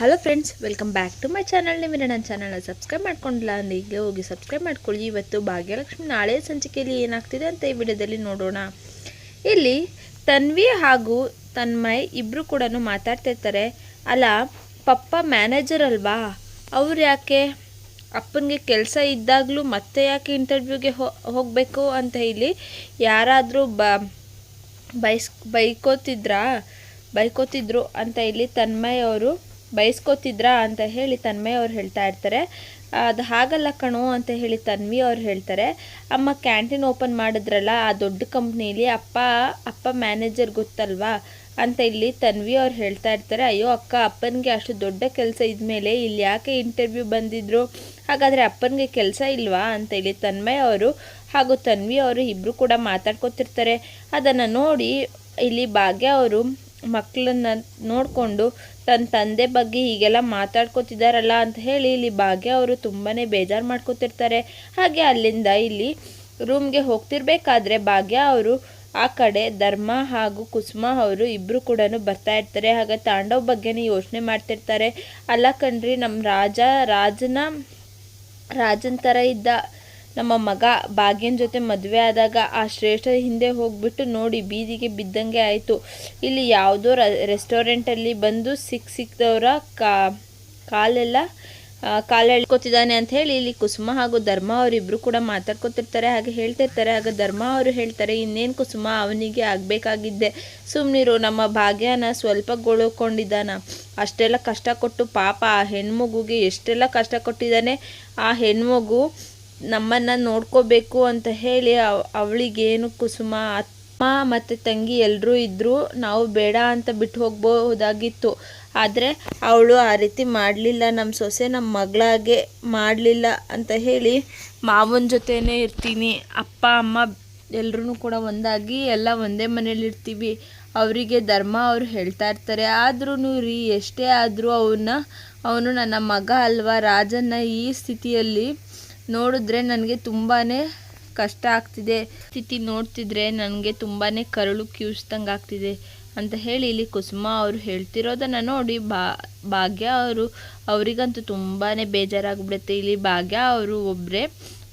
Hello friends welcome back to my channel ನಿಮಗೆ ನನ್ನ ಚಾನಲ್ನ ಸಬ್ಸ್ಕ್ರೈಬ್ ಮಾಡ್ಕೊಂಡಿಲ್ಲ ಅಂದರೆ ಈಗ ಹೋಗಿ ಸಬ್ಸ್ಕ್ರೈಬ್ ಮಾಡ್ಕೊಳ್ಳಿ. ಇವತ್ತು ಭಾಗ್ಯಲಕ್ಷ್ಮಿ ನಾಳೆ ಸಂಚಿಕೆಯಲ್ಲಿ ಏನಾಗ್ತಿದೆ ಅಂತ ಈ ವಿಡಿಯೋದಲ್ಲಿ ನೋಡೋಣ. ಇಲ್ಲಿ ತನ್ವಿ ಹಾಗೂ ತನ್ಮಯ್ ಇಬ್ಬರು ಕೂಡ ಮಾತಾಡ್ತಿರ್ತಾರೆ ಅಲ್ಲ, ಪಪ್ಪ ಮ್ಯಾನೇಜರ್ ಅಲ್ವಾ? ಅವ್ರು ಯಾಕೆ? ಅಪ್ಪನಿಗೆ ಕೆಲಸ ಇದ್ದಾಗಲೂ ಮತ್ತೆ ಯಾಕೆ ಇಂಟರ್ವ್ಯೂಗೆ ಹೋಗಬೇಕು ಅಂತ ಇಲ್ಲಿ ಯಾರಾದರೂ ಬ, ಬೈಸ್, ಬೈಕೋತಿದ್ರಾ? ಬೈಕೋತಿದ್ರು ಅಂತ ಇಲ್ಲಿ ತನ್ಮಯ್ ಅವರು ಬೈಸ್ಕೋತಿದ್ರಾ ಅಂತ ಹೇಳಿ ತನ್ಮಯ ಅವ್ರು ಹೇಳ್ತಾ ಇರ್ತಾರೆ. ಅದು ಹಾಗಲ್ಲ ಕಣೋ ಅಂತ ಹೇಳಿ ತನ್ವಿ ಅವ್ರು ಹೇಳ್ತಾರೆ. ಅಮ್ಮ ಕ್ಯಾಂಟೀನ್ ಓಪನ್ ಮಾಡಿದ್ರಲ್ಲ, ಆ ದೊಡ್ಡ ಕಂಪ್ನೀಲಿ ಅಪ್ಪ ಅಪ್ಪ ಮ್ಯಾನೇಜರ್ ಗೊತ್ತಲ್ವಾ ಅಂತ ಇಲ್ಲಿ ತನ್ವಿ ಅವ್ರು ಹೇಳ್ತಾ ಇರ್ತಾರೆ. ಅಯ್ಯೋ ಅಕ್ಕ, ಅಪ್ಪನಿಗೆ ಅಷ್ಟು ದೊಡ್ಡ ಕೆಲಸ ಇದ್ಮೇಲೆ ಇಲ್ಲಿ ಯಾಕೆ ಇಂಟರ್ವ್ಯೂ ಬಂದಿದ್ರು? ಹಾಗಾದರೆ ಅಪ್ಪನಿಗೆ ಕೆಲಸ ಇಲ್ವಾ ಅಂತ ಹೇಳಿ ತನ್ಮಯ ಅವರು ಹಾಗೂ ತನ್ವಿ ಅವರು ಇಬ್ಬರು ಕೂಡ ಮಾತಾಡ್ಕೊತಿರ್ತಾರೆ. ಅದನ್ನು ನೋಡಿ ಇಲ್ಲಿ ಭಾಗ್ಯ ಅವರು ಮಕ್ಕಳನ್ನ ನೋಡಿಕೊಂಡು ತನ್ನ ತಂದೆ ಬಗ್ಗೆ ಹೀಗೆಲ್ಲ ಮಾತಾಡ್ಕೋತಿದ್ದಾರಲ್ಲ ಅಂತ ಹೇಳಿ ಇಲ್ಲಿ ಭಾಗ್ಯ ಅವರು ತುಂಬಾ ಬೇಜಾರು ಮಾಡ್ಕೋತಿರ್ತಾರೆ. ಹಾಗೆ ಅಲ್ಲಿಂದ ಇಲ್ಲಿ ರೂಮ್ಗೆ ಹೋಗ್ತಿರ್ಬೇಕಾದ್ರೆ ಭಾಗ್ಯ ಅವರು ಆ ಕಡೆ ಧರ್ಮ ಹಾಗೂ ಕುಸುಮ ಅವರು ಇಬ್ಬರು ಕೂಡ ಬರ್ತಾ ಇರ್ತಾರೆ. ಹಾಗೆ ತಾಂಡವ್ ಬಗ್ಗೆನೇ ಯೋಚನೆ ಮಾಡ್ತಿರ್ತಾರೆ. ಅಲ್ಲ ಕಣ್ರಿ ನಮ್ಮ ರಾಜ, ರಾಜನ ರಾಜನ ಥರ ಇದ್ದ ನಮ್ಮ ಮಗ ಭಾಗ್ಯನ ಜೊತೆ ಮದುವೆ ಆದಾಗ ಆ ಶ್ರೇಷ್ಠ ಹಿಂದೆ ಹೋಗ್ಬಿಟ್ಟು ನೋಡಿ ಬೀದಿಗೆ ಬಿದ್ದಂಗೆ ಆಯಿತು. ಇಲ್ಲಿ ಯಾವುದೋ ರೆಸ್ಟೋರೆಂಟಲ್ಲಿ ಬಂದು ಸಿಕ್ ಸಿಕ್ದವರ ಕಾ, ಕಾಲೆಲ್ಲ ಕಾಲು ಎಳ್ಕೊತಿದ್ದಾನೆ ಅಂತ ಹೇಳಿ ಇಲ್ಲಿ ಕುಸುಮ ಹಾಗೂ ಧರ್ಮ ಅವರಿಬ್ರು ಕೂಡ ಮಾತಾಡ್ಕೊತಿರ್ತಾರೆ, ಹಾಗೆ ಹೇಳ್ತಿರ್ತಾರೆ. ಹಾಗೆ ಧರ್ಮ ಅವರು ಹೇಳ್ತಾರೆ, ಇನ್ನೇನು ಕುಸುಮ ಅವನಿಗೆ ಆಗಬೇಕಾಗಿದ್ದೆ. ಸುಮ್ಮನಿರು ನಮ್ಮ ಭಾಗ್ಯನ ಸ್ವಲ್ಪ ಗೊಳಕೊಂಡಿದ್ದಾನ. ಅಷ್ಟೆಲ್ಲ ಕಷ್ಟ ಕೊಟ್ಟು ಪಾಪ ಆ ಹೆಣ್ಮಗುಗೆ ಎಷ್ಟೆಲ್ಲ ಕಷ್ಟ ಕೊಟ್ಟಿದ್ದಾನೆ. ಆ ಹೆಣ್ಮಗು ನಮ್ಮನ್ನು ನೋಡ್ಕೋಬೇಕು ಅಂತ ಹೇಳಿ ಅವಳಿಗೇನು ಕುಸುಮ, ಅಮ್ಮ ಮತ್ತು ತಂಗಿ ಎಲ್ಲರೂ ಇದ್ದರು ನಾವು ಬೇಡ ಅಂತ ಬಿಟ್ಟು ಹೋಗ್ಬೋದಾಗಿತ್ತು ಆದರೆ ಅವಳು ಆ ರೀತಿ ಮಾಡಲಿಲ್ಲ. ನಮ್ಮ ಸೊಸೆ ನಮ್ಮ ಮಗಳಾಗೆ ಮಾಡಲಿಲ್ಲ ಅಂತ ಹೇಳಿ ಮಾವನ ಜೊತೆನೇ ಇರ್ತೀನಿ. ಅಪ್ಪ, ಅಮ್ಮ ಎಲ್ಲರೂ ಕೂಡ ಒಂದಾಗಿ ಎಲ್ಲ ಒಂದೇ ಮನೇಲಿ ಇರ್ತೀವಿ. ಅವರಿಗೆ ಧರ್ಮ ಅವರು ಹೇಳ್ತಾ ಇರ್ತಾರೆ. ಆದ್ರೂ ರೀ, ಎಷ್ಟೇ ಆದರೂ ಅವನ್ನ ಅವನು ನನ್ನ ಮಗ ಅಲ್ವಾ? ರಾಜನ್ನ ಈ ಸ್ಥಿತಿಯಲ್ಲಿ ನೋಡಿದ್ರೆ ನನಗೆ ತುಂಬಾ ಕಷ್ಟ ಆಗ್ತಿದೆ. ಸ್ಥಿತಿ ನೋಡ್ತಿದ್ರೆ ನನಗೆ ತುಂಬಾ ಕರಳು ಕ್ಯೂಸ್ದಂಗೆ ಆಗ್ತಿದೆ ಅಂತ ಹೇಳಿ ಇಲ್ಲಿ ಕುಸುಮ ಅವರು ಹೇಳ್ತಿರೋದನ್ನು ನೋಡಿ ಬಾ, ಭಾಗ್ಯ ಅವರು, ಅವರಿಗಂತೂ ತುಂಬಾ ಬೇಜಾರಾಗ್ಬಿಡುತ್ತೆ. ಇಲ್ಲಿ ಭಾಗ್ಯ ಅವರು ಒಬ್ಬರೇ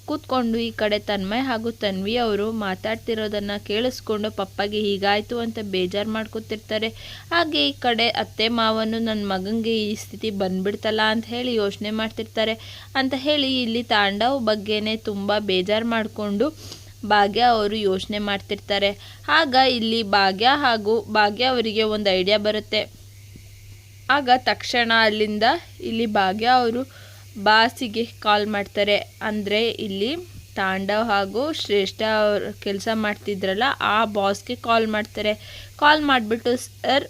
ಕೂತ್ಕೊಂಡು ಈ ಕಡೆ ತನ್ಮಯ್ ಹಾಗೂ ತನ್ವಿ ಅವರು ಮಾತಾಡ್ತಿರೋದನ್ನು ಕೇಳಿಸ್ಕೊಂಡು ಪಪ್ಪಗೆ ಹೀಗಾಯಿತು ಅಂತ ಬೇಜಾರು ಮಾಡ್ಕೊತಿರ್ತಾರೆ. ಹಾಗೆ ಈ ಕಡೆ ಅತ್ತೆ ಮಾವನು ನನ್ನ ಮಗನಿಗೆ ಈ ಸ್ಥಿತಿ ಬಂದ್ಬಿಡ್ತಲ್ಲ ಅಂತ ಹೇಳಿ ಯೋಚನೆ ಮಾಡ್ತಿರ್ತಾರೆ. ಅಂತ ಹೇಳಿ ಇಲ್ಲಿ ತಾಂಡವ್ ಬಗ್ಗೆನೇ ತುಂಬ ಬೇಜಾರು ಮಾಡಿಕೊಂಡು ಭಾಗ್ಯ ಅವರು ಯೋಚನೆ ಮಾಡ್ತಿರ್ತಾರೆ. ಆಗ ಇಲ್ಲಿ ಭಾಗ್ಯ ಹಾಗೂ ಭಾಗ್ಯ ಅವರಿಗೆ ಒಂದು ಐಡಿಯಾ ಬರುತ್ತೆ. ಆಗ ತಕ್ಷಣ ಅಲ್ಲಿಂದ ಇಲ್ಲಿ ಭಾಗ್ಯ ಅವರು ಬಾಸಿಗೆ ಕಾಲ್ ಮಾಡ್ತಾರೆ. ಅಂದರೆ ಇಲ್ಲಿ ತಾಂಡವ್ ಹಾಗೂ ಶ್ರೇಷ್ಠ ಅವ್ರು ಕೆಲಸ ಮಾಡ್ತಿದ್ರಲ್ಲ, ಆ ಬಾಸ್ಗೆ ಕಾಲ್ ಮಾಡ್ತಾರೆ. ಕಾಲ್ ಮಾಡಿಬಿಟ್ಟು, ಸರ್,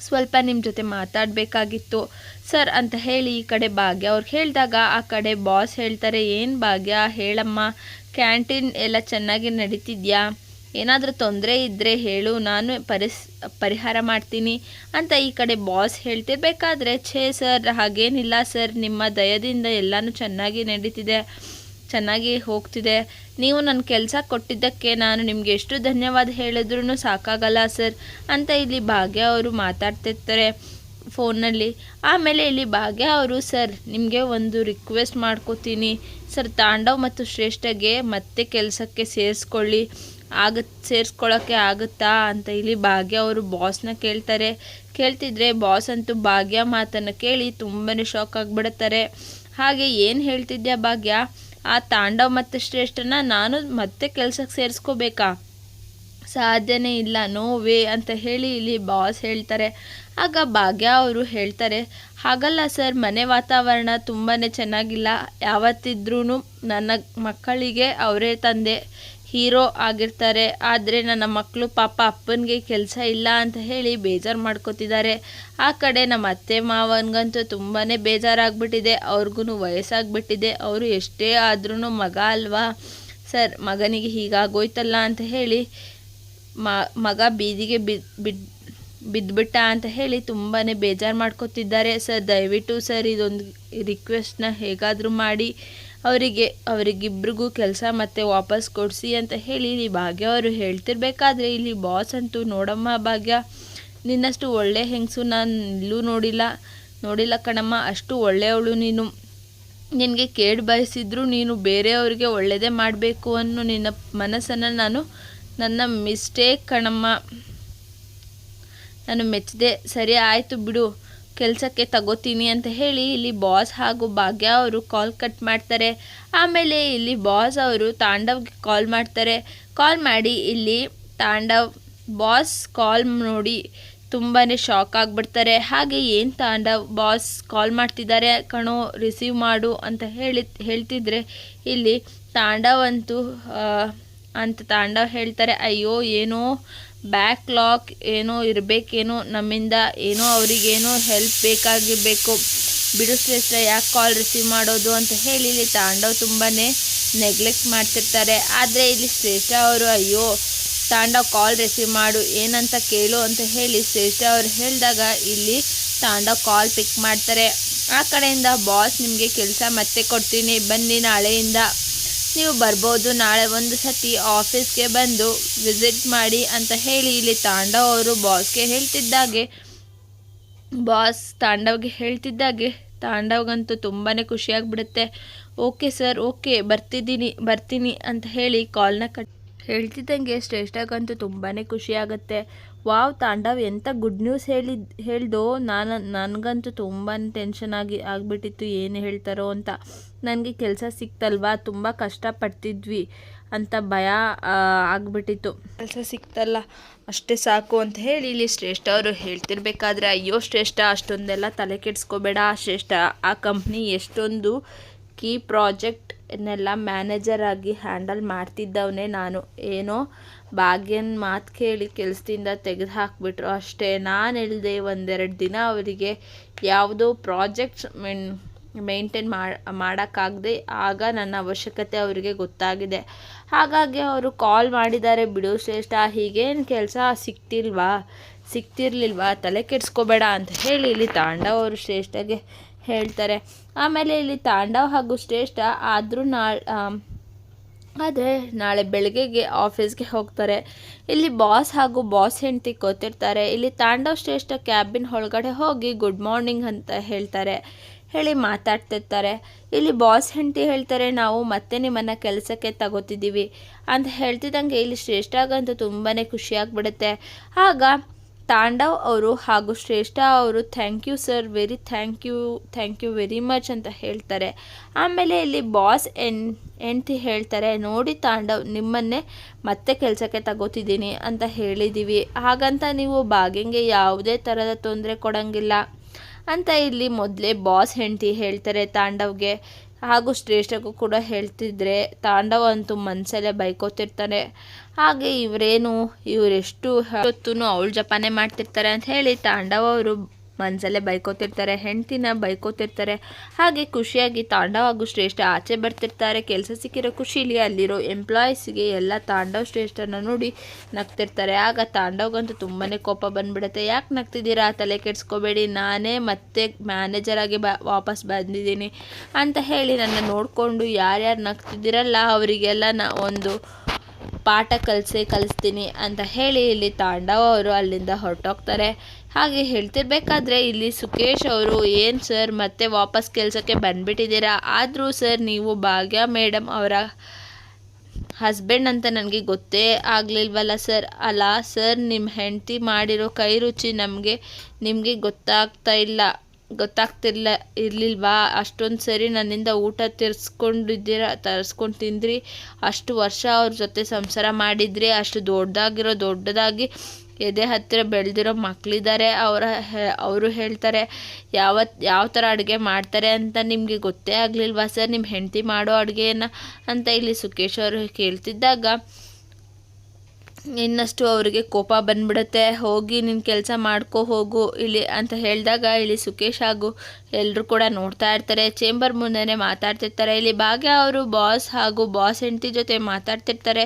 ಸ್ವಲ್ಪ ನಿಮ್ಮ ಜೊತೆ ಮಾತಾಡಬೇಕಾಗಿತ್ತು. ಸರ್ ಅಂತ ಹೇಳಿ ಈ ಕಡೆ ಭಾಗ್ಯ ಅವ್ರು ಹೇಳಿದಾಗ, ಆ ಕಡೆ ಬಾಸ್ ಹೇಳ್ತಾರೆ, ಏನು ಭಾಗ್ಯ? ಹೇಳಮ್ಮ ಕ್ಯಾಂಟೀನ್ ಎಲ್ಲ ಚೆನ್ನಾಗಿ ನಡೀತಿದ್ಯಾ? ಏನಾದರೂ ತೊಂದರೆ ಇದ್ದರೆ ಹೇಳು, ನಾನು ಪರಿಸ್, ಪರಿಹಾರ ಮಾಡ್ತೀನಿ ಅಂತ ಈ ಕಡೆ ಬಾಸ್ ಹೇಳ್ತಿರ್ಬೇಕಾದ್ರೆ ಛೇ ಸರ್ ಹಾಗೇನಿಲ್ಲ ಸರ್ ನಿಮ್ಮ ದಯದಿಂದ ಎಲ್ಲನೂ ಚೆನ್ನಾಗಿ ನಡೀತಿದೆ, ಚೆನ್ನಾಗಿ ಹೋಗ್ತಿದೆ. ನೀವು ನನ್ನ ಕೆಲಸ ಕೊಟ್ಟಿದ್ದಕ್ಕೆ ನಾನು ನಿಮಗೆ ಎಷ್ಟು ಧನ್ಯವಾದ ಹೇಳಿದ್ರೂ ಸಾಕಾಗಲ್ಲ ಸರ್ ಅಂತ ಇಲ್ಲಿ ಭಾಗ್ಯ ಅವರು ಮಾತಾಡ್ತಿರ್ತಾರೆ ಫೋನಲ್ಲಿ ಆಮೇಲೆ ಇಲ್ಲಿ ಭಾಗ್ಯ ಅವರು ಸರ್ ನಿಮಗೆ ಒಂದು ರಿಕ್ವೆಸ್ಟ್ ಮಾಡ್ಕೋತೀನಿ. ಸರ್ ತಾಂಡವ್ ಮತ್ತು ಶ್ರೇಷ್ಠಗೆ ಮತ್ತೆ ಕೆಲಸಕ್ಕೆ ಸೇರಿಸ್ಕೊಳ್ಳಿ. ಆಗತ್ ಸೇರಿಸ್ಕೊಳ್ಳೋಕ್ಕೆ ಆಗುತ್ತಾ ಅಂತ ಇಲ್ಲಿ ಭಾಗ್ಯ ಅವರು ಬಾಸ್ನ ಕೇಳ್ತಾರೆ. ಕೇಳ್ತಿದ್ರೆ ಬಾಸ್ ಅಂತೂ ಭಾಗ್ಯ ಮಾತನ್ನು ಕೇಳಿ ತುಂಬನೇ ಶಾಕ್ ಆಗಿಬಿಡುತ್ತಾರೆ. ಹಾಗೆ ಏನು ಹೇಳ್ತಿದ್ಯಾ ಭಾಗ್ಯ? ಆ ತಾಂಡವ್ ಮತ್ತು ಶ್ರೇಷ್ಠನ ನಾನು ಮತ್ತೆ ಕೆಲಸಕ್ಕೆ ಸೇರಿಸ್ಕೋಬೇಕಾ? ಸಾಧ್ಯನೇ ಇಲ್ಲ ನೋ ವೇ ಅಂತ ಹೇಳಿ ಇಲ್ಲಿ ಬಾಸ್ ಹೇಳ್ತಾರೆ. ಆಗ ಭಾಗ್ಯ ಅವರು ಹೇಳ್ತಾರೆ, ಹಾಗಲ್ಲ ಸರ್ ಮನೆ ವಾತಾವರಣ ತುಂಬಾ ಚೆನ್ನಾಗಿಲ್ಲ. ಯಾವತ್ತಿದ್ರೂ ನನ್ನ ಮಕ್ಕಳಿಗೆ ಅವರೇ ತಂದೆ. ಹೀರೋ ಆಗಿರ್ತಾರೆ, ಆದರೆ ನನ್ನ ಮಕ್ಕಳು ಪಾಪ ಅಪ್ಪನಿಗೆ ಕೆಲಸ ಇಲ್ಲ ಅಂತ ಹೇಳಿ ಬೇಜಾರು ಮಾಡ್ಕೋತಿದ್ದಾರೆ. ಆ ಕಡೆ ನಮ್ಮ ಅತ್ತೆ ಮಾವನಿಗಂತೂ ತುಂಬಾ ಬೇಜಾರಾಗ್ಬಿಟ್ಟಿದೆ. ಅವ್ರಿಗೂ ವಯಸ್ಸಾಗ್ಬಿಟ್ಟಿದೆ. ಅವರು ಎಷ್ಟೇ ಆದ್ರೂ ಮಗ ಅಲ್ವಾ? ಸರ್, ಮಗನಿಗೆ ಹೀಗಾಗೋಯ್ತಲ್ಲ ಅಂತ ಹೇಳಿ ಮಗ ಬೀದಿಗೆ ಬಿದ್ದು ಬಿದ್ದು ಬಿದ್ದುಬಿಟ್ಟ ಅಂತ ಹೇಳಿ ತುಂಬಾ ಬೇಜಾರು ಮಾಡ್ಕೋತಿದ್ದಾರೆ. ಸರ್, ದಯವಿಟ್ಟು ಸರ್, ಇದೊಂದು ರಿಕ್ವೆಸ್ಟ್ನ ಹೇಗಾದರೂ ಮಾಡಿ. ಅವರಿಗೆ, ಅವರಿಗಿಬ್ರಿಗೂ ಕೆಲಸ ಮತ್ತೆ ವಾಪಸ್ ಕೊಡಿಸಿ ಅಂತ ಹೇಳಿ ಇಲ್ಲಿ ಭಾಗ್ಯ ಅವರು ಹೇಳ್ತಿರ್ಬೇಕಾದ್ರೆ ಇಲ್ಲಿ ಬಾಸ್ ಅಂತೂ ನೋಡಮ್ಮ ಭಾಗ್ಯ, ನಿನ್ನಷ್ಟು ಒಳ್ಳೆ ಹೆಂಗಸು ನಾನು ಇಲ್ಲೂ ನೋಡಿಲ್ಲ. ನೋಡಿಲ್ಲ ಕಣಮ್ಮ, ಅಷ್ಟು ಒಳ್ಳೆಯವಳು ನೀನು. ನಿನಗೆ ಕೇಡು ಬಯಸಿದ್ರು ನೀನು ಬೇರೆಯವರಿಗೆ ಒಳ್ಳೆಯದೇ ಮಾಡಬೇಕು ಅನ್ನೋ ನಿನ್ನ ಮನಸ್ಸನ್ನು ನಾನು, ನನ್ನ ಮಿಸ್ಟೇಕ್ ಕಣಮ್ಮ. ನಾನು ಮೆಚ್ಚಿದೆ. ಸರಿ, ಆಯಿತು ಬಿಡು. ಕೆಲಸಕ್ಕೆ ತಗೋತೀನಿ ಅಂತ ಹೇಳಿ ಇಲ್ಲಿ ಬಾಸ್ ಹಾಗೂ ಭಾಗ್ಯ ಅವರು ಕಾಲ್ ಕಟ್ ಮಾಡ್ತಾರೆ. ಆಮೇಲೆ ಇಲ್ಲಿ ಬಾಸ್ ಅವರು ತಾಂಡವ್ಗೆ ಕಾಲ್ ಮಾಡ್ತಾರೆ. ಕಾಲ್ ಮಾಡಿ ಇಲ್ಲಿ ತಾಂಡವ್ ಬಾಸ್ ಕಾಲ್ ನೋಡಿ ತುಂಬಾ ಶಾಕ್ ಆಗಿಬಿಡ್ತಾರೆ. ಹಾಗೆ ಏನು ತಾಂಡವ್ ಬಾಸ್ ಕಾಲ್ ಮಾಡ್ತಿದ್ದಾರೆ, ಕಣೋ ರಿಸೀವ್ ಮಾಡು ಅಂತ ಹೇಳಿ, ಹೇಳ್ತಿದ್ರೆ ಇಲ್ಲಿ ತಾಂಡವ್ ಅಂತೂ ಅಂತ ತಾಂಡವ್ ಹೇಳ್ತಾರೆ. ಅಯ್ಯೋ, ಏನೋ ಬ್ಯಾಕ್ಲಾಗ್ ಏನೋ ಇರಬೇಕೇನೋ, ನಮ್ಮಿಂದ ಏನೋ ಅವರಿಗೇನೋ ಹೆಲ್ಪ್ ಬೇಕಾಗಿರಬೇಕು. ಬಿಡು ಶ್ರೇಷ್ಠ, ಯಾಕೆ ಕಾಲ್ ರಿಸೀವ್ ಮಾಡೋದು ಅಂತ ಹೇಳಿ ಇಲ್ಲಿ ತಾಂಡವ್ ತುಂಬಾ ನೆಗ್ಲೆಕ್ಟ್ ಮಾಡ್ತಿರ್ತಾರೆ. ಆದರೆ ಇಲ್ಲಿ ಶ್ರೇಷ್ಠ ಅವರು, ಅಯ್ಯೋ, ತಾಂಡವ್ ಕಾಲ್ ರಿಸೀವ್ ಮಾಡು, ಏನಂತ ಕೇಳು ಅಂತ ಹೇಳಿ ಶ್ರೇಷ್ಠ ಅವರು ಹೇಳಿದಾಗ ಇಲ್ಲಿ ತಾಂಡವ್ ಕಾಲ್ ಪಿಕ್ ಮಾಡ್ತಾರೆ. ಆ ಕಡೆಯಿಂದ ಬಾಸ್ ನಿಮಗೆ ಕೆಲಸ ಮತ್ತೆ ಕೊಡ್ತೀನಿ, ಬನ್ನಿ ನಾಳೆಯಿಂದ. ನೀವು ಬರ್ಬೋದು, ನಾಳೆ ಒಂದು ಸತಿ ಆಫೀಸ್ಗೆ ಬಂದು ವಿಸಿಟ್ ಮಾಡಿ ಅಂತ ಹೇಳಿ. ಇಲ್ಲಿ ತಾಂಡವ್ ಅವರು ಬಾಸ್ಗೆ ಹೇಳ್ತಿದ್ದಾಗೆ, ಬಾಸ್ ತಾಂಡವ್ಗೆ ಹೇಳ್ತಿದ್ದಾಗೆ, ತಾಂಡವ್ಗಂತೂ ತುಂಬಾ ಖುಷಿಯಾಗಿಬಿಡುತ್ತೆ. ಓಕೆ ಸರ್, ಓಕೆ, ಬರ್ತಿದ್ದೀನಿ, ಬರ್ತೀನಿ ಅಂತ ಹೇಳಿ ಕಾಲ್ನ ಕಟ್ ಹೇಳ್ತಿದ್ದಂಗೆ ಶ್ರೇಷ್ಠಗಂತೂ ತುಂಬಾ ಖುಷಿಯಾಗುತ್ತೆ. ವಾವ್ ತಾಂಡವ್ ಎಂಥ ಗುಡ್ ನ್ಯೂಸ್ ಹೇಳಿ ಹೇಳ್ದೋ. ನಾನು, ನನಗಂತೂ ತುಂಬಾ ಟೆನ್ಷನ್ ಆಗಿ, ಆಗಿಬಿಟ್ಟಿತ್ತು, ಏನು ಹೇಳ್ತಾರೋ ಅಂತ. ನನಗೆ ಕೆಲಸ ಸಿಕ್ತಲ್ವಾ? ತುಂಬ ಕಷ್ಟಪಡ್ತಿದ್ವಿ ಅಂತ ಭಯ ಆಗಿಬಿಟ್ಟಿತ್ತು. ಕೆಲಸ ಸಿಕ್ತಲ್ಲ, ಅಷ್ಟೇ ಸಾಕು ಅಂತ ಹೇಳಿ ಇಲ್ಲಿ ಶ್ರೇಷ್ಠ ಅವರು ಹೇಳ್ತಿರ್ಬೇಕಾದ್ರೆ, ಅಯ್ಯೋ ಶ್ರೇಷ್ಠ, ಅಷ್ಟೊಂದೆಲ್ಲ ತಲೆ ಕೆಡಿಸ್ಕೋಬೇಡ ಶ್ರೇಷ್ಠ. ಆ ಕಂಪ್ನಿ ಎಷ್ಟೊಂದು ಕೀ ಪ್ರಾಜೆಕ್ಟ್ನೆಲ್ಲ ಮ್ಯಾನೇಜರ್ ಆಗಿ ಹ್ಯಾಂಡಲ್ ಮಾಡ್ತಿದ್ದವನೇ ನಾನು. ಏನೋ ಭಾಗ್ಯನ ಮಾತು ಕೇಳಿ ಕೆಲಸದಿಂದ ತೆಗೆದು ಹಾಕಿಬಿಟ್ರು ಅಷ್ಟೇ. ನಾನು ಹೇಳಿದೆ ಒಂದೆರಡು ದಿನ ಅವರಿಗೆ ಯಾವುದೋ ಪ್ರಾಜೆಕ್ಟ್ಸ್ ಮೆನ್ ಮೇಂಟೈನ್ ಮಾಡೋಕ್ಕಾಗದೆ ಆಗ ನನ್ನ ಅವಶ್ಯಕತೆ ಅವರಿಗೆ ಗೊತ್ತಾಗಿದೆ. ಹಾಗಾಗಿ ಅವರು ಕಾಲ್ ಮಾಡಿದ್ದಾರೆ, ಬಿಡು ಶ್ರೇಷ್ಠ, ಹೀಗೇನು ಕೆಲಸ ಸಿಕ್ತಿಲ್ವಾ? ಸಿಕ್ತಿರ್ಲಿಲ್ವಾ? ತಲೆ ಕೆಡಿಸ್ಕೋಬೇಡ ಅಂತ ಹೇಳಿ ಇಲ್ಲಿ ತಾಂಡವ್ ಅವರು ಶ್ರೇಷ್ಠಗೆ ಹೇಳ್ತಾರೆ. ಆಮೇಲೆ ಇಲ್ಲಿ ತಾಂಡವ್ ಹಾಗೂ ಶ್ರೇಷ್ಠ ಆದರೂ ನಾಳೆ ಆದರೆ ನಾಳೆ ಬೆಳಗ್ಗೆಗೆ ಆಫೀಸ್ಗೆ ಹೋಗ್ತಾರೆ. ಇಲ್ಲಿ ಬಾಸ್ ಹಾಗೂ ಬಾಸ್ ಹೆಂಡತಿ ಕೂತಿರ್ತಾರೆ ಇಲ್ಲಿ ತಾಂಡವ್ ಶ್ರೇಷ್ಠ ಕ್ಯಾಬಿನ್ ಒಳಗಡೆ ಹೋಗಿ ಗುಡ್ ಮಾರ್ನಿಂಗ್ ಅಂತ ಹೇಳ್ತಾರೆ. ಹೇಳಿ ಮಾತಾಡ್ತಿರ್ತಾರೆ. ಇಲ್ಲಿ ಬಾಸ್ ಹೆಂಡತಿ ಹೇಳ್ತಾರೆ, ನಾವು ಮತ್ತೆ ನಿಮ್ಮನ್ನು ಕೆಲಸಕ್ಕೆ ತಗೋತಿದ್ದೀವಿ. ಅಂತ ಹೇಳ್ತಿದ್ದಂಗೆ ಇಲ್ಲಿ ಶ್ರೇಷ್ಠ ಆಗಂತೂ ತುಂಬಾ ಖುಷಿಯಾಗ್ಬಿಡುತ್ತೆ ಆಗ ತಾಂಡವ್ ಅವರು ಹಾಗೂ ಶ್ರೇಷ್ಠ ಅವರು, thank you sir, very thank you thank you very much ಅಂತ ಹೇಳ್ತಾರೆ. ಆಮೇಲೆ ಇಲ್ಲಿ ಬಾಸ್ ಎನ್ ಹೆಂಡ್ತಿ ಹೇಳ್ತಾರೆ, ನೋಡಿ ತಾಂಡವ್, ನಿಮ್ಮನ್ನೇ ಮತ್ತೆ ಕೆಲಸಕ್ಕೆ ತಗೋತಿದ್ದೀನಿ ಅಂತ ಹೇಳಿದ್ದೀವಿ. ಹಾಗಂತ ನೀವು ಬಾಗಿಂಗೆ ಯಾವುದೇ ಥರದ ತೊಂದರೆ ಕೊಡೋಂಗಿಲ್ಲ. ಅಂತ ಇಲ್ಲಿ ಮೊದಲೇ ಬಾಸ್ ಹೆಂಡತಿ ಹೇಳ್ತಾರೆ ತಾಂಡವ್ಗೆ. ಹಾಗೂ ಶ್ರೇಷ್ಠಗೂ ಕೂಡ ಹೇಳ್ತಿದ್ರೆ ತಾಂಡವ ಅಂತೂ ಮನಸಲ್ಲೇ ಬೈಕೋತಿರ್ತಾನೆ. ಹಾಗೆ ಇವರೇನು, ಇವರೆಷ್ಟು ಹೊತ್ತು ಅವಳು ಜಪಾನೆ ಮಾಡ್ತಿರ್ತಾರೆ ಅಂತ ಹೇಳಿ ತಾಂಡವ ಅವರು ಮನಸಲ್ಲೇ ಬೈಕೋತಿರ್ತಾರೆ, ಹೆಂಡ್ತಿನ ಬೈಕೋತಿರ್ತಾರೆ. ಹಾಗೆ ಖುಷಿಯಾಗಿ ತಾಂಡವ್ ಹಾಗೂ ಶ್ರೇಷ್ಠ ಆಚೆ ಬರ್ತಿರ್ತಾರೆ. ಕೆಲಸ ಸಿಕ್ಕಿರೋ ಖುಷಿಲಿ ಅಲ್ಲಿರೋ ಎಂಪ್ಲಾಯೀಸ್ಗೆ ಎಲ್ಲ ತಾಂಡವ್ ಶ್ರೇಷ್ಠನ ನೋಡಿ ನಗ್ತಿರ್ತಾರೆ. ಆಗ ತಾಂಡವ್ಗಂತೂ ತುಂಬಾ ಕೋಪ ಬಂದ್ಬಿಡುತ್ತೆ. ಯಾಕೆ ನಗ್ತಿದ್ದೀರಾ? ತಲೆ ಕೆಡ್ಸ್ಕೋಬೇಡಿ. ನಾನೇ ಮತ್ತೆ ಮ್ಯಾನೇಜರ್ ಆಗಿ ಬ, ವಾಪಸ್ ಬಂದಿದ್ದೀನಿ ಅಂತ ಹೇಳಿ ನನ್ನ ನೋಡಿಕೊಂಡು ಯಾರ್ಯಾರು ನಗ್ತಿದ್ದೀರಲ್ಲ, ಅವರಿಗೆಲ್ಲ ನಾ ಒಂದು ಪಾಠ ಕಲಿಸಿ ಕಲಿಸ್ತೀನಿ ಅಂತ ಹೇಳಿ ಇಲ್ಲಿ ತಾಂಡವ ಅವರು ಅಲ್ಲಿಂದ ಹೊರಟೋಗ್ತಾರೆ. ಹಾಗೆ ಹೇಳ್ತಿರ್ಬೇಕಾದ್ರೆ ಇಲ್ಲಿ ಸುಖೇಶ್ ಅವರು, ಏನು ಸರ್, ಮತ್ತೆ ವಾಪಸ್ ಕೆಲಸಕ್ಕೆ ಬಂದುಬಿಟ್ಟಿದ್ದೀರಾ? ಆದರೂ ಸರ್, ನೀವು ಭಾಗ್ಯ ಮೇಡಮ್ ಅವರ ಹಸ್ಬೆಂಡ್ ಅಂತ ನನಗೆ ಗೊತ್ತೇ ಆಗಲಿಲ್ವಲ್ಲ ಸರ್. ಅಲ್ಲ ಸರ್ ನಿಮ್ಮ ಹೆಂಡತಿ ಮಾಡಿರೋ ಕೈ ರುಚಿ ನಮಗೆ, ನಿಮಗೆ ಗೊತ್ತಾಗ್ತಾ ಇಲ್ಲ, ಗೊತ್ತಾಗ್ತಿರ್ಲ, ಇರಲಿಲ್ವಾ? ಅಷ್ಟೊಂದು ಸರಿ ನನ್ನಿಂದ ಊಟ ತಿರ್ಸ್ಕೊಂಡಿದ್ದೀರ, ತರಿಸ್ಕೊಂಡು ತಿಂದ್ರಿ. ಅಷ್ಟು ವರ್ಷ ಅವ್ರ ಜೊತೆ ಸಂಸಾರ ಮಾಡಿದ್ರಿ ಅಷ್ಟು ದೊಡ್ಡದಾಗಿರೋ ದೊಡ್ಡದಾಗಿ ಎದೆ ಹತ್ತಿರ ಬೆಳೆದಿರೋ ಮಕ್ಕಳಿದ್ದಾರೆ ಅವರ ಅವರು ಹೇಳ್ತಾರೆ ಯಾವ ಯಾವ ಥರ ಅಡುಗೆ ಮಾಡ್ತಾರೆ ಅಂತ ನಿಮಗೆ ಗೊತ್ತೇ ಆಗಲಿಲ್ವಾ ಸರ್? ನಿಮ್ಮ ಹೆಂಡತಿ ಮಾಡೋ ಅಡುಗೆಯನ್ನು ಅಂತ ಇಲ್ಲಿ ಸುಖೇಶ್ ಅವರು ಕೇಳ್ತಿದ್ದಾಗ, ಇನ್ನಷ್ಟು ಅವರಿಗೆ ಕೋಪ ಬಂದ್ಬಿಡುತ್ತೆ, ಹೋಗಿ ನಿನ್ನ ಕೆಲಸ ಮಾಡ್ಕೊ ಹೋಗು ಇಲ್ಲಿ ಅಂತ ಹೇಳಿದಾಗ ಇಲ್ಲಿ ಸುಖೇಶ್ ಹಾಗೂ ಎಲ್ಲರೂ ಕೂಡ ನೋಡ್ತಾ ಇರ್ತಾರೆ ಚೇಂಬರ್ ಮುಂದೆನೇ ಮಾತಾಡ್ತಿರ್ತಾರೆ. ಇಲ್ಲಿ ಭಾಗ್ಯ ಅವರು ಬಾಸ್ ಹಾಗೂ ಬಾಸ್ ಹೆಂಡತಿ ಜೊತೆ ಮಾತಾಡ್ತಿರ್ತಾರೆ.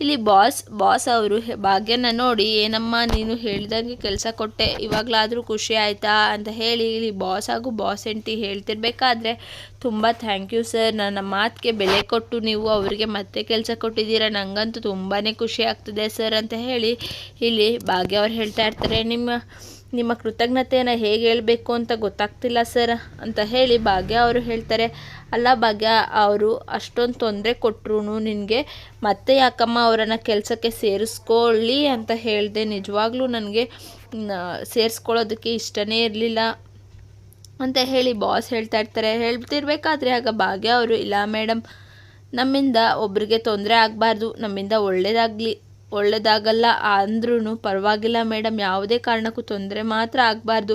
ಇಲ್ಲಿ ಬಾಸ್ ಬಾಸ್ ಅವರು ಭಾಗ್ಯನ ನೋಡಿ, ಏನಮ್ಮ ನೀನು ಹೇಳಿದಂಗೆ ಕೆಲಸ ಕೊಟ್ಟೆ, ಇವಾಗಲಾದರೂ ಖುಷಿ ಆಯಿತಾ? ಅಂತ ಹೇಳಿ ಇಲ್ಲಿ ಬಾಸ್ ಹಾಗೂ ಬಾಸ್ ಹೆಂಡತಿ ಹೇಳ್ತಿರ್ಬೇಕಾದ್ರೆ, ತುಂಬ ಥ್ಯಾಂಕ್ ಯು ಸರ್ ನನ್ನ ಮಾತಿಗೆ ಬೆಲೆ ಕೊಟ್ಟು ನೀವು ಅವರಿಗೆ ಮತ್ತೆ ಕೆಲಸ ಕೊಟ್ಟಿದ್ದೀರಾ ನನಗಂತೂ ತುಂಬಾ ಖುಷಿ ಆಗ್ತದೆ ಸರ್ ಅಂತ ಹೇಳಿ ಇಲ್ಲಿ ಭಾಗ್ಯ ಅವ್ರು ಹೇಳ್ತಾ ಇರ್ತಾರೆ. ನಿಮ್ಮ ನಿಮ್ಮ ಕೃತಜ್ಞತೆಯನ್ನು ಹೇಗೆ ಹೇಳಬೇಕು ಅಂತ ಗೊತ್ತಾಗ್ತಿಲ್ಲ, ಸರ್, ಅಂತ ಹೇಳಿ ಭಾಗ್ಯ ಅವರು ಹೇಳ್ತಾರೆ. ಅಲ್ಲ ಭಾಗ್ಯ, ಅವರು ಅಷ್ಟೊಂದು ತೊಂದರೆ ಕೊಟ್ಟರು ನಿನಗೆ, ಮತ್ತೆ ಯಾಕಮ್ಮ ಅವರನ್ನು ಕೆಲಸಕ್ಕೆ ಸೇರಿಸ್ಕೊಳ್ಳಿ ಅಂತ ಹೇಳಿದೆ. ನಿಜವಾಗ್ಲೂ ನನಗೆ ಸೇರಿಸ್ಕೊಳ್ಳೋದಕ್ಕೆ ಇಷ್ಟನೇ ಇರಲಿಲ್ಲ ಅಂತ ಹೇಳಿ ಬಾಸ್ ಹೇಳ್ತಾ ಇರ್ತಾರೆ. ಹೇಳ್ತಿರ್ಬೇಕಾದ್ರೆ ಆಗ ಭಾಗ್ಯ ಅವರು, ಇಲ್ಲ ಮೇಡಮ್ ನಮ್ಮಿಂದ ಒಬ್ರಿಗೆ ತೊಂದರೆ ಆಗಬಾರ್ದು, ನಮ್ಮಿಂದ ಒಳ್ಳೇದಾಗಲಿ ಒಳ್ಳೆಯದಾಗಲ್ಲ ಅಂದ್ರೂ ಪರವಾಗಿಲ್ಲ ಮೇಡಮ್ ಯಾವುದೇ ಕಾರಣಕ್ಕೂ ತೊಂದರೆ ಮಾತ್ರ ಆಗಬಾರ್ದು.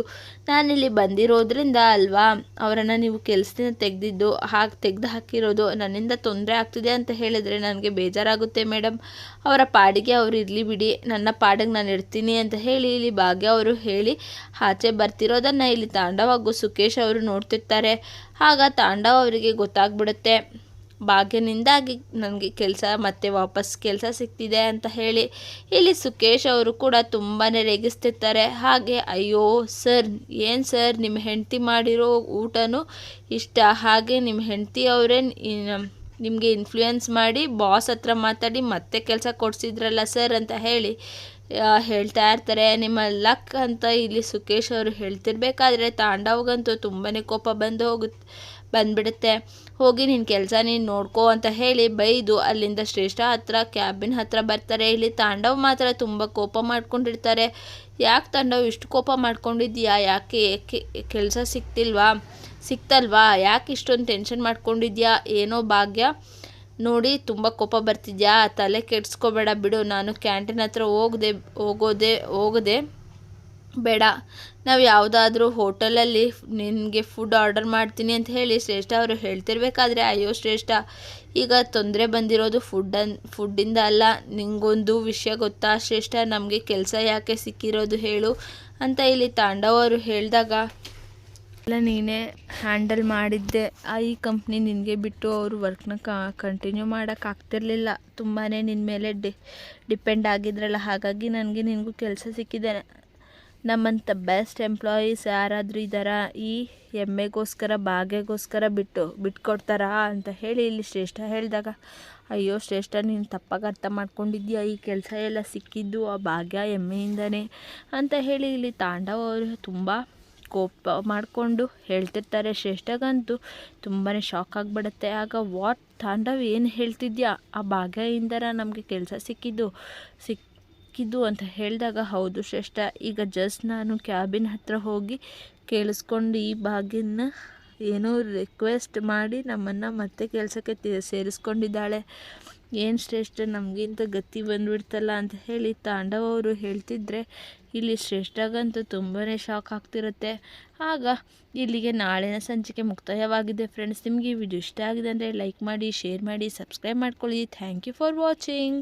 ನಾನಿಲ್ಲಿ ಬಂದಿರೋದ್ರಿಂದ ಅಲ್ವಾ? ಅವರನ್ನು ನೀವು ಕೆಲಸದಿಂದ ತೆಗೆದಿದ್ದು, ಹಾಗೆ ತೆಗೆದು ಹಾಕಿರೋದು ನನ್ನಿಂದ ತೊಂದರೆ ಆಗ್ತಿದೆ ಅಂತ ಹೇಳಿದರೆ ನನಗೆ ಬೇಜಾರಾಗುತ್ತೆ ಮೇಡಮ್ ಅವರ ಪಾಡಿಗೆ ಅವರು ಇರಲಿ ಬಿಡಿ. ನನ್ನ ಪಾಡಿಗೆ ನಾನು ಇರ್ತೀನಿ ಅಂತ ಹೇಳಿ, ಇಲ್ಲಿ ಭಾಗ್ಯ ಅವರು ಹೇಳಿ ಆಚೆ ಬರ್ತಿರೋದನ್ನು ಇಲ್ಲಿ ತಾಂಡವ ಹಾಗೂ ಸುಖೇಶ್ ಅವರು ನೋಡ್ತಿರ್ತಾರೆ. ಆಗ ತಾಂಡವ ಅವರಿಗೆ ಗೊತ್ತಾಗ್ಬಿಡುತ್ತೆ. ಭಾಗ್ಯನಿಂದಾಗಿ ನನಗೆ ಕೆಲಸ ಮತ್ತೆ ವಾಪಸ್ ಕೆಲಸ ಸಿಗ್ತಿದೆ ಅಂತ ಹೇಳಿ ಇಲ್ಲಿ ಸುಖೇಶ್ ಅವರು ಕೂಡ ತುಂಬಾ ರೇಗಿಸ್ತಿರ್ತಾರೆ. ಹಾಗೆ, ಅಯ್ಯೋ, ಸರ್, ಏನು ಸರ್ ನಿಮ್ಮ ಹೆಂಡತಿ ಮಾಡಿರೋ ಊಟನೂ ಇಷ್ಟ. ಹಾಗೆ ನಿಮ್ಮ ಹೆಂಡತಿ ಅವರೇ ನಿಮಗೆ ಇನ್ಫ್ಲೂಯೆನ್ಸ್ ಮಾಡಿ ಬಾಸ್ ಹತ್ರ ಮಾತಾಡಿ ಮತ್ತೆ ಕೆಲಸ ಕೊಡಿಸಿದ್ರಲ್ಲ ಸರ್ ಅಂತ ಹೇಳಿ ಹೇಳ್ತಾ ಇರ್ತಾರೆ. ನಿಮ್ಮ ಲಕ್ ಅಂತ ಇಲ್ಲಿ ಸುಖೇಶ್ ಅವರು ಹೇಳ್ತಿರ್ಬೇಕಾದ್ರೆ ತಾಂಡವ್ಗಂತೂ ತುಂಬಾ ಕೋಪ ಬಂದು ಹೋಗುತ್ತೆ ಬಂದ್ಬಿಡುತ್ತೆ. ಹೋಗಿ ನಿನ್ನ ಕೆಲಸ ನೀನು ನೋಡ್ಕೋ ಅಂತ ಹೇಳಿ ಬೈದು ಅಲ್ಲಿಂದ ಶ್ರೇಷ್ಠ ಹತ್ರ, ಕ್ಯಾಬಿನ್ ಹತ್ರ ಬರ್ತಾರೆ. ಇಲ್ಲಿ ತಾಂಡವ್ ಮಾತ್ರ ತುಂಬ ಕೋಪ ಮಾಡ್ಕೊಂಡಿರ್ತಾರೆ. ಯಾಕೆ ತಾಂಡವ್ ಇಷ್ಟು ಕೋಪ ಮಾಡ್ಕೊಂಡಿದ್ಯಾ? ಯಾಕೆ ಕೆಲಸ ಸಿಕ್ತಿಲ್ವಾ? ಸಿಕ್ತಲ್ವಾ? ಯಾಕೆ ಇಷ್ಟೊಂದು ಟೆನ್ಷನ್ ಮಾಡ್ಕೊಂಡಿದ್ಯಾ? ಏನೋ ಭಾಗ್ಯ. ನೋಡಿ, ತುಂಬ ಕೋಪ ಬರ್ತಿದ್ಯಾ? ತಲೆ ಕೆಡ್ಸ್ಕೊಬೇಡ ಬಿಡು. ನಾನು ಕ್ಯಾಂಟೀನ್ ಹತ್ರ ಹೋಗದೆ, ಹೋಗೋದೆ, ಹೋಗದೆ ಬೇಡ. ನಾವು ಯಾವುದಾದ್ರೂ ಹೋಟೆಲಲ್ಲಿ ನಿನಗೆ ಫುಡ್ ಆರ್ಡರ್ ಮಾಡ್ತೀನಿ ಅಂತ ಹೇಳಿ ಶ್ರೇಷ್ಠ ಅವರು ಹೇಳ್ತಿರ್ಬೇಕಾದ್ರೆ, ಅಯ್ಯೋ ಶ್ರೇಷ್ಠ, ಈಗ ತೊಂದರೆ ಬಂದಿರೋದು ಫುಡ್ ಅನ್ ಫುಡ್ಡಿಂದ ಅಲ್ಲ, ನಿಂಗೊಂದು ವಿಷಯ ಗೊತ್ತಾ ಶ್ರೇಷ್ಠ? ನಮಗೆ ಕೆಲಸ ಯಾಕೆ ಸಿಕ್ಕಿರೋದು ಹೇಳು ಅಂತ ಇಲ್ಲಿ ತಾಂಡವರು ಹೇಳಿದಾಗ ಎಲ್ಲ ನೀನೇ ಹ್ಯಾಂಡಲ್ ಮಾಡಿದ್ದೆ. ಆ ಈ ಕಂಪ್ನಿ ನಿನಗೆ ಬಿಟ್ಟು ಅವರು ವರ್ಕ್ನ ಕಂಟಿನ್ಯೂ ಮಾಡೋಕ್ಕಾಗ್ತಿರ್ಲಿಲ್ಲ ತುಂಬಾ ನಿನ್ನ ಮೇಲೆ ಡಿಪೆಂಡ್ ಆಗಿದ್ರಲ್ಲ. ಹಾಗಾಗಿ ನನಗೆ ನಿನಗೂ ಕೆಲಸ ಸಿಕ್ಕಿದೆ. ನಮ್ಮಂಥ ಬೆಸ್ಟ್ ಎಂಪ್ಲಾಯೀಸ್ ಯಾರಾದರೂ ಇದ್ದಾರ, ಈ ಹೆಮ್ಮೆಗೋಸ್ಕರ ಬಾಗೆಗೋಸ್ಕರ ಬಿಟ್ಟು, ಬಿಟ್ಕೊಡ್ತಾರಾ ಅಂತ ಹೇಳಿ ಇಲ್ಲಿ ಶ್ರೇಷ್ಠ ಹೇಳಿದಾಗ, ಅಯ್ಯೋ ಶ್ರೇಷ್ಠ, ನೀನು ತಪ್ಪಾಗಿ ಅರ್ಥ ಮಾಡ್ಕೊಂಡಿದ್ಯಾ ಈ ಕೆಲಸ ಎಲ್ಲ ಸಿಕ್ಕಿದ್ದು ಆ ಭಾಗ್ಯ ಎಮ್ಮೆಯಿಂದನೇ ಅಂತ ಹೇಳಿ ಇಲ್ಲಿ ತಾಂಡವ ಅವರು ತುಂಬ ಕೋಪ ಮಾಡಿಕೊಂಡು ಹೇಳ್ತಿರ್ತಾರೆ. ಶ್ರೇಷ್ಠಗಂತೂ ತುಂಬಾ ಶಾಕ್ ಆಗಿಬಿಡುತ್ತೆ. ಆಗ ವಾಟ್ ತಾಂಡವ್ ಏನು ಹೇಳ್ತಿದ್ಯಾ? ಆ ಭಾಗ್ಯಯಿಂದರ ನಮಗೆ ಕೆಲಸ ಸಿಕ್ಕಿದ್ದು? ಸಿಕ್ ಸಿಕ್ಕಿದ್ದು ಅಂತ ಹೇಳಿದಾಗ, ಹೌದು ಶ್ರೇಷ್ಠ, ಈಗ ಜಸ್ಟ್ ನಾನು ಕ್ಯಾಬಿನ್ ಹತ್ರ ಹೋಗಿ ಕೇಳಿಸ್ಕೊಂಡು ಈ ಭಾಗಿನ ಏನೋ ರಿಕ್ವೆಸ್ಟ್ ಮಾಡಿ ನಮ್ಮನ್ನು ಮತ್ತೆ ಕೆಲಸಕ್ಕೆ ಸೇರಿಸ್ಕೊಂಡಿದ್ದಾಳೆ. ಏನು ಶ್ರೇಷ್ಠ, ನಮಗಿಂತ ಗತಿ ಬಂದುಬಿಡ್ತಲ್ಲ ಅಂತ ಹೇಳಿ ತಾಂಡವ ಅವರು ಹೇಳ್ತಿದ್ರೆ, ಇಲ್ಲಿ ಶ್ರೇಷ್ಠಗಂತೂ ತುಂಬಾ ಶಾಕ್ ಆಗ್ತಿರುತ್ತೆ. ಆಗ ಇಲ್ಲಿಗೆ ನಾಳಿನ ಸಂಚಿಕೆ ಮುಕ್ತಾಯವಾಗಿದೆ ಫ್ರೆಂಡ್ಸ್ ನಿಮಗೆ ಈ ವಿಡಿಯೋ ಇಷ್ಟ ಆಗಿದೆ ಅಂದರೆ ಲೈಕ್ ಮಾಡಿ ಶೇರ್ ಮಾಡಿ ಸಬ್ಸ್ಕ್ರೈಬ್ ಮಾಡ್ಕೊಳ್ಳಿ. Thank you for watching